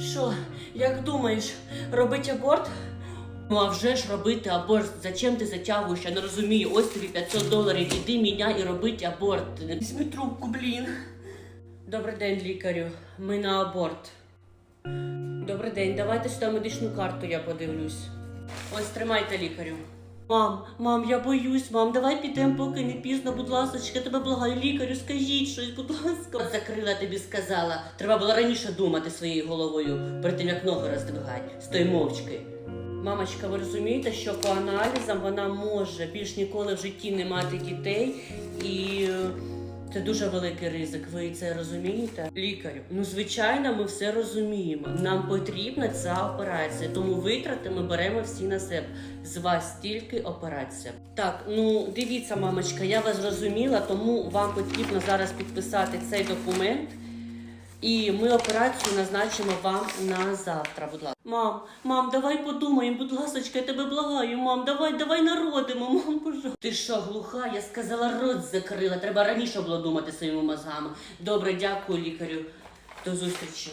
Що, як думаєш, робити аборт? Ну а вже ж робити аборт. Зачем ти затягуєш? Я не розумію. Ось тобі 500 доларів, іди міняй і робити аборт. Візьми трубку, блін. Добрий день, лікарю. Ми на аборт. Добрий день, давайте сюди медичну карту, я подивлюсь. Ось тримайте лікарю. Мам, мам, я боюсь, мам, давай підемо, поки не пізно, будь ласка, тебе благаю, лікарю, скажіть щось, будь ласка. Закрила тобі сказала. Треба було раніше думати своєю головою, перед тим як ноги роздвигати. Стой мовчки. Мамочка, ви розумієте, що по аналізам вона може більш ніколи в житті не мати дітей і. Це дуже великий ризик. Ви це розумієте? Лікарю, ну звичайно, ми все розуміємо. Нам потрібна ця операція, тому витрати ми беремо всі на себе. З вас тільки операція. Так, ну дивіться, мамочка, я вас зрозуміла, тому вам потрібно зараз підписати цей документ. І ми операцію назначимо вам на завтра, будь ласка. Мам, мам, давай подумаємо, будь ласка, я тебе благаю, мам, давай, давай народимо, мам, пожалуйста. Ти що, глуха? Я сказала, рот закрила. Треба раніше було думати своїми мозгами. Добре, дякую, лікарю. До зустрічі.